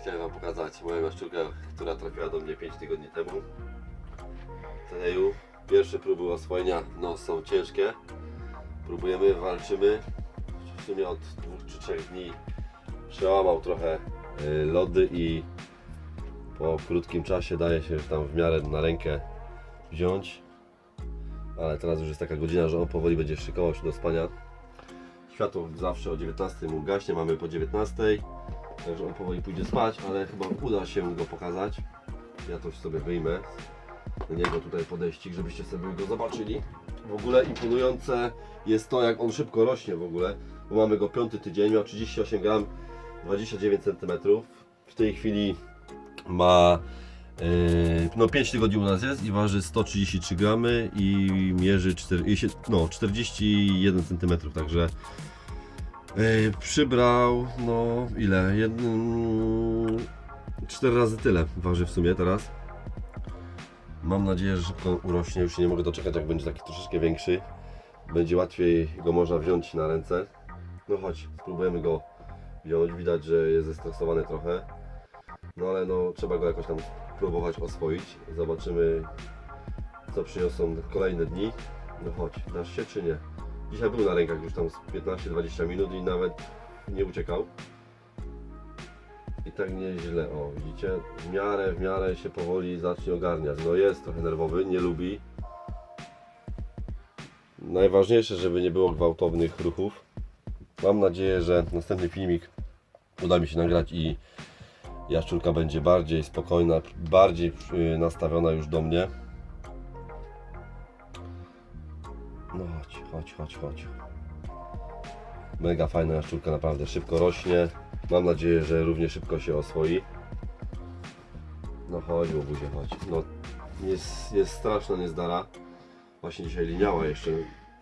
Chciałem Wam pokazać moją jaszczurkę, która trafiła do mnie 5 tygodni temu. Teneju. Pierwsze próby oswojenia no, są ciężkie. Próbujemy, walczymy. W sumie od dwóch czy trzech dni przełamał trochę y, lody i po krótkim czasie daje się tam w miarę na rękę wziąć. Ale teraz już jest taka godzina, że on powoli będzie szykował się do spania. Światło zawsze o 19 mu gaśnie, mamy po 19. Także on powoli pójdzie spać, ale chyba uda się go pokazać. Ja to sobie wyjmę. Do niego tutaj podejścik, żebyście sobie go zobaczyli. W ogóle imponujące jest to, jak on szybko rośnie w ogóle. Bo mamy go piąty tydzień, miał 38 gram, 29 cm. W tej chwili ma yy, no 5 tygodni u nas jest i waży 133 gramy i mierzy 4, i się- no, 41 cm, także Yy, przybrał, no ile? Jednym, cztery razy tyle waży w sumie teraz. Mam nadzieję, że szybko urośnie. Już nie mogę doczekać, jak będzie taki troszeczkę większy. Będzie łatwiej go można wziąć na ręce. No chodź, spróbujemy go wziąć. Widać, że jest zestresowany trochę. No ale no, trzeba go jakoś tam próbować oswoić. Zobaczymy, co przyniosą kolejne dni. No chodź, dasz się czy nie? Dzisiaj był na rękach już tam z 15-20 minut i nawet nie uciekał. I tak nieźle, o widzicie, w miarę, w miarę się powoli zacznie ogarniać. No jest trochę nerwowy, nie lubi. Najważniejsze, żeby nie było gwałtownych ruchów. Mam nadzieję, że następny filmik uda mi się nagrać i jaszczurka będzie bardziej spokojna, bardziej y, nastawiona już do mnie. No chodź, chodź, chodź, chodź. Mega fajna jaszczurka, naprawdę szybko rośnie. Mam nadzieję, że równie szybko się oswoi. No chodź, łobuzie, chodź. No, jest, jest straszna niezdara. Właśnie dzisiaj liniała jeszcze.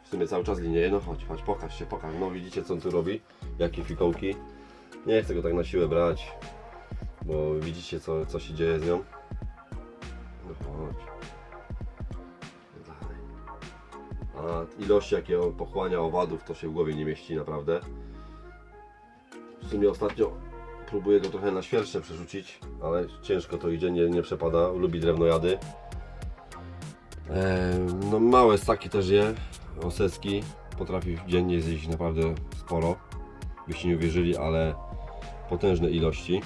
W sumie cały czas linieje. No chodź, chodź, pokaż się, pokaż. No widzicie co on tu robi? Jakie fikołki. Nie chcę go tak na siłę brać. Bo widzicie co, co się dzieje z nią. No chodź. Dalej. A ilości jakie on pochłania owadów to się w głowie nie mieści naprawdę. W sumie ostatnio próbuję go trochę na świerszcze przerzucić, ale ciężko to idzie, nie, nie przepada, lubi drewnojady. Eee, no małe ssaki też je, oseski, potrafi dziennie zjeść naprawdę sporo, byście nie uwierzyli, ale potężne ilości.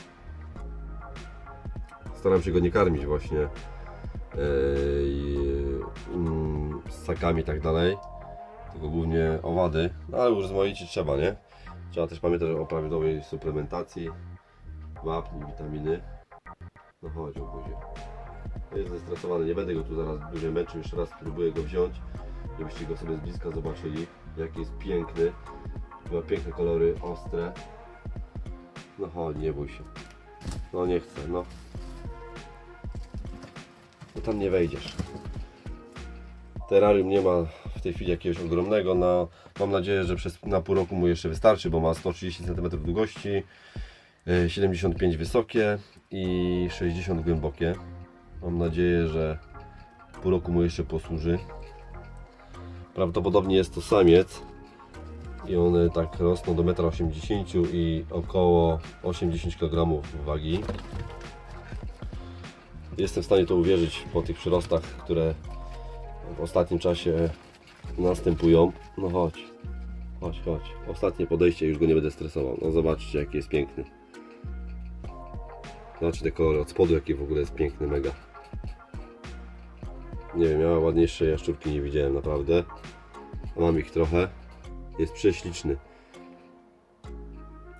Staram się go nie karmić właśnie eee, mm, ssakami i tak dalej, tylko głównie owady, no ale urozmaicić trzeba, nie? Trzeba też pamiętać o prawidłowej suplementacji, wapni, witaminy. No chodź, obuzie. Jest zestresowany, nie będę go tu zaraz dłużej męczył, jeszcze raz spróbuję go wziąć, żebyście go sobie z bliska zobaczyli, jaki jest piękny. Ma piękne kolory, ostre. No chodź, nie bój się. No nie chcę, no. No tam nie wejdziesz. Terrarium nie ma w tej chwili jakiegoś ogromnego. Na, mam nadzieję, że przez na pół roku mu jeszcze wystarczy, bo ma 130 cm długości, e, 75 wysokie i 60 głębokie. Mam nadzieję, że pół roku mu jeszcze posłuży. Prawdopodobnie jest to samiec i one tak rosną do 1,80 m i około 80 kg wagi. Jestem w stanie to uwierzyć po tych przyrostach, które w ostatnim czasie następują. No chodź, chodź, chodź. Ostatnie podejście, już go nie będę stresował. No zobaczcie, jaki jest piękny. Zobaczcie te kolory od spodu, jaki w ogóle jest piękny, mega. Nie wiem, ja ładniejszej jaszczurki nie widziałem, naprawdę. A mam ich trochę. Jest prześliczny.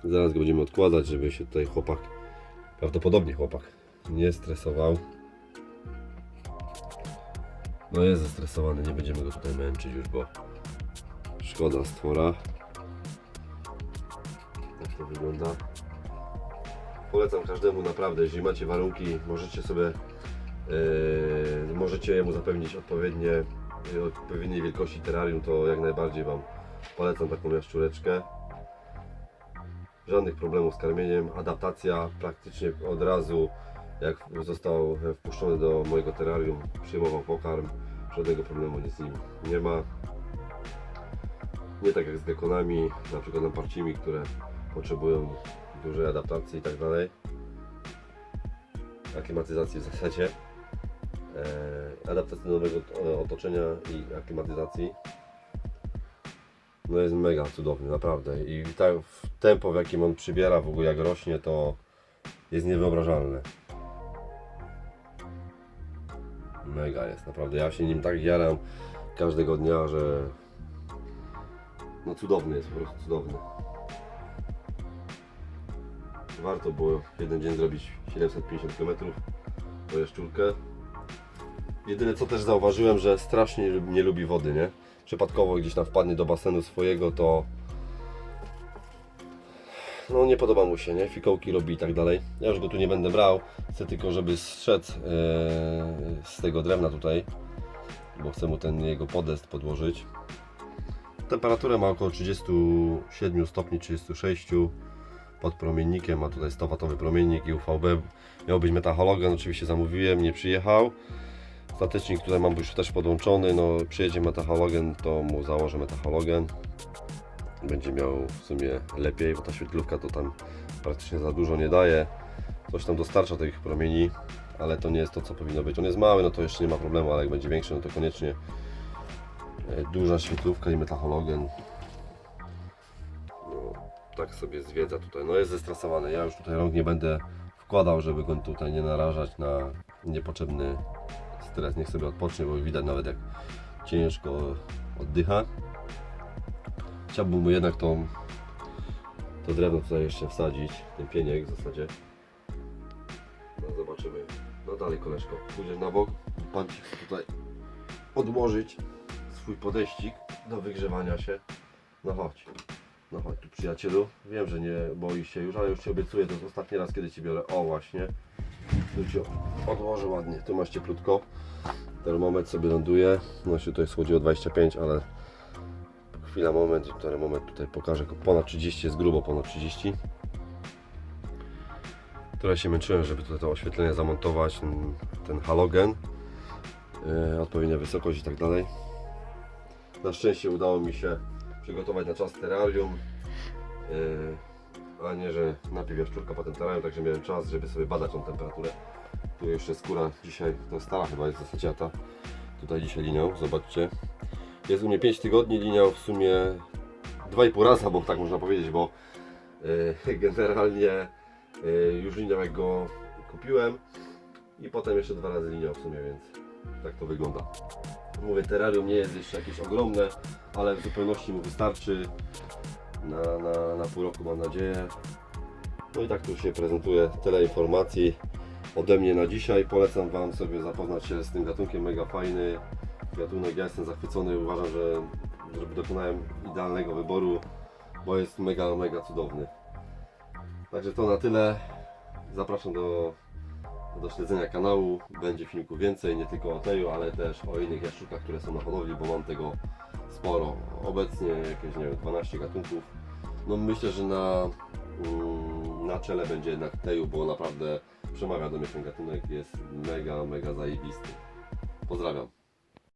Zaraz go będziemy odkładać, żeby się tutaj chłopak, prawdopodobnie chłopak, nie stresował. No jest zestresowany, nie będziemy go tutaj męczyć już, bo szkoda stwora. Tak to wygląda. Polecam każdemu naprawdę, jeżeli macie warunki, możecie sobie yy, możecie jemu zapewnić odpowiednie, odpowiedniej wielkości terrarium, to jak najbardziej Wam polecam taką jaszczureczkę. Żadnych problemów z karmieniem, adaptacja praktycznie od razu Jak został wpuszczony do mojego terrarium, przyjmował pokarm, żadnego problemu nic z nim nie ma. Nie tak jak z gekonami, na przykład lamparcimi, które potrzebują dużej adaptacji i tak dalej. Aklimatyzacji w zasadzie. E, adaptacji do nowego otoczenia i aklimatyzacji. No jest mega cudowny, naprawdę. I tak w tempo, w jakim on przybiera, w ogóle jak rośnie, to jest niewyobrażalne. Mega jest, naprawdę. Ja się nim tak jaram każdego dnia, że no cudowny jest, po prostu cudowny. Warto było w jeden dzień zrobić 750 km po jaszczurkę. Jedyne co też zauważyłem, że strasznie nie lubi- wody, nie? Przypadkowo gdzieś tam wpadnie do basenu swojego, to no nie podoba mu się, nie? Fikołki robi i tak dalej. Ja już go tu nie będę brał, chcę tylko, żeby zszedł e, z tego drewna tutaj, bo chcę mu ten jego podest podłożyć. Temperaturę ma około 37 stopni, 36 pod promiennikiem, ma tutaj 100 watowy promiennik i UVB. Miał być metahalogen, oczywiście zamówiłem, nie przyjechał. Statycznik tutaj mam już też podłączony, no przyjedzie metahalogen, to mu założę metahalogen. Będzie miał w sumie lepiej, bo ta świetlówka to tam praktycznie za dużo nie daje. Coś tam dostarcza tych promieni, ale to nie jest to co powinno być. On jest mały, no to jeszcze nie ma problemu, ale jak będzie większy, no to koniecznie e, duża świetlówka i metahalogen. No, tak sobie zwiedza tutaj. No jest zestresowany. Ja już tutaj rąk nie będę wkładał, żeby go tutaj nie narażać na niepotrzebny stres. Niech sobie odpocznie, bo widać nawet jak ciężko oddycha. Chciałbym mu jednak tą, to drewno tutaj jeszcze wsadzić, ten pieniek w zasadzie. No zobaczymy. No dalej koleżko, pójdziesz na bok, pan ci tutaj odłożyć swój podejścik do wygrzewania się. No chodź. No chodź tu przyjacielu. Wiem, że nie boisz się już, ale już Ci obiecuję, to jest ostatni raz kiedy Ci biorę. O właśnie. Tu Ci odłożę ładnie. Tu masz cieplutko. Termometr sobie ląduje. No się tutaj słodziło 25, ale chwila, moment, termometr tutaj pokażę. Ponad 30 jest grubo, ponad 30. Tyle się męczyłem, żeby tutaj to oświetlenie zamontować, ten, ten halogen, yy, odpowiednia wysokość i tak dalej. Na szczęście udało mi się przygotować na czas terrarium, yy, a nie, że najpierw jaszczurka, potem terrarium, także miałem czas, żeby sobie badać tą temperaturę. Tu jeszcze skóra dzisiaj, to stara chyba jest zasadziata. Tutaj dzisiaj linią, zobaczcie. Jest u mnie 5 tygodni, liniał w sumie 2,5 raza, bo tak można powiedzieć, bo yy, generalnie yy, już liniał jak go kupiłem i potem jeszcze dwa razy liniał w sumie, więc tak to wygląda. Mówię, terrarium nie jest jeszcze jakieś ogromne, ale w zupełności mu wystarczy na, na, na pół roku mam nadzieję. No i tak tu się prezentuje tyle informacji ode mnie na dzisiaj. Polecam Wam sobie zapoznać się z tym gatunkiem, mega fajny gatunek. Ja jestem zachwycony, uważam, że, że dokonałem idealnego wyboru, bo jest mega, mega cudowny. Także to na tyle. Zapraszam do, do śledzenia kanału. Będzie filmików więcej, nie tylko o teju, ale też o innych jaszczurkach, które są na hodowli, bo mam tego sporo. Obecnie jakieś, nie wiem, 12 gatunków. No myślę, że na, mm, na czele będzie jednak teju, bo naprawdę przemawia do mnie ten gatunek. Jest mega, mega zajebisty. Pozdrawiam.